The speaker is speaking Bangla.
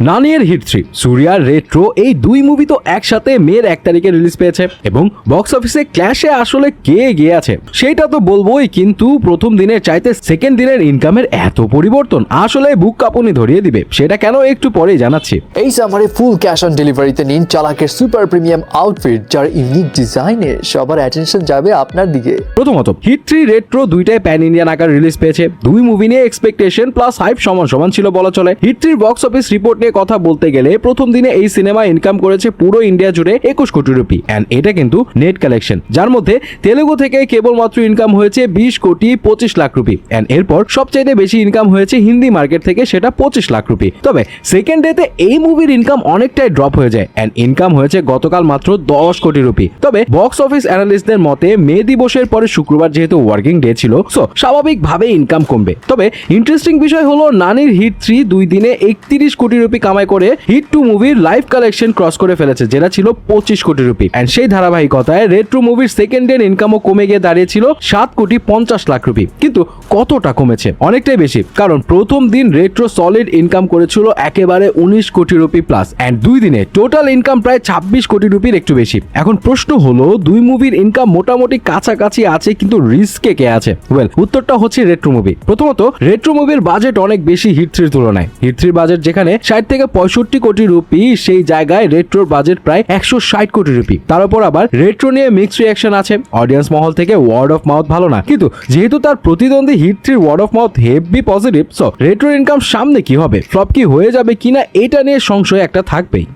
নানিয়ের হিট থ্রি সুরিয়ার রেট্রো এই দুই মুভি তো একসাথে মেয়ের এক তারিখে রিলিজ পেয়েছে। এবং বক্স অফিসে ক্ল্যাশে আসলে কে এগিয়ে আছে? সেটা তো বলবোই কিন্তু প্রথম দিনের চাইতে সেকেন্ড দিনের ইনকামের এত পরিবর্তন আসলে বুক কাঁপুনি ধরিয়ে দিবে। সেটা কেন একটু পরে জানাচ্ছি। এই সামারে ফুল ক্যাশ অন ডেলিভারিতে নিন চালাকের সুপার প্রিমিয়াম আউটফিট যার ইউনিক ডিজাইনে সবার অ্যাটেনশন যাবে আপনার দিকে। প্রথমত হিট থ্রি রেট্রো দুইটাই প্যান ইন্ডিয়ান আকার রিলিজ পেয়েছে। দুই মুভি নিয়ে এক্সপেকটেশন প্লাস হাইপ সমান সমান ছিল বলা চলে। হিট থ্রির বক্স অফিস রিপোর্ট নিয়ে কথা বলতে গেলে প্রথম দিনে এই সিনেমা ইনকাম করেছে পুরো ইন্ডিয়া জুড়ে একুশ কোটি রুপি অ্যান্ড এটা কিন্তু নেট কালেকশন যার মধ্যে তেলেগু থেকে কেবলমাত্র ইনকাম হয়েছে বিশ কোটি পঁচিশ লাখ রুপি অ্যান্ড এরপর সবচাইতে বেশি ইনকাম হয়েছে হিন্দি মার্কেট থেকে সেটা পঁচিশ লাখ রুপি তবে সেকেন্ড ডেতে এই মুভির ইনকাম অনেকটাই ড্রপ হয়ে যায়। অ্যান্ড ইনকাম হয়েছে গতকাল মাত্র দশ কোটি রুপি তবে বক্স অফিস অ্যানালিস্টদের মতে মে দিবসের পরে শুক্রবার যেহেতু ওয়ার্কিং ডে ছিল সো স্বাভাবিকভাবে ইনকাম কমবে। তবে ইন্টারেস্টিং বিষয় হলো নানির হিট থ্রি দুই দিনে একত্রিশ কোটি রুপি কামাই করে হিট টু মুভির লাইভ কালেকশন ক্রস করে ফেলেছে, যেটা ছিল পঁচিশ কোটি রুপি। অ্যান্ড সেই ধারাবাহিকতায় রেড টু মুভির সেকেন্ড ডে ইনকামও কমে গিয়ে দাঁড়িয়েছিল সাত কোটি পঞ্চাশ লাখ রুপি। কিন্তু কতটা কমেছে? অনেকটাই বেশি, কারণ প্রথম দিন রেট্রো সলিড ইনকাম করেছিল একেবারে উনিশ কোটি রুপি প্লাস অ্যান্ড দুই দিনে টোটাল ইনকাম প্রায় ছাব্বিশ কোটি রুপির একটু বেশি। এখন প্রশ্ন হলো, দুই মুভির ইনকাম মোটামুটি কাছাকাছি আছে, কিন্তু রিস্কে কে আছে? ওয়েল উত্তরটা হচ্ছে রেট্রো মুভি প্রথমত রেট্রো মুভির বাজেট অনেক বেশি হিট থ্রির তুলনায়। হিট থ্রির বাজেট যেখানে ষাট থেকে পঁয়ষট্টি কোটি রুপি সেই জায়গায় রেট্রোর বাজেট প্রায় একশো ষাট কোটি রুপি। তার উপর আবার রেট্রো নিয়ে মিক্স রিয়াকশন আছে। অডিয়েন্স মহল থেকে ওয়ার্ড অফ মাউথ ভালো না। কিন্তু যেহেতু তার প্রতিদ্বন্দ্বী hit three word of mouth heavy positive so রেট্রোর income সামনে কি হবে? ফ্লপ কি হয়ে যাবে কিনা, এটা নিয়ে সংশয় একটা থাকবেই।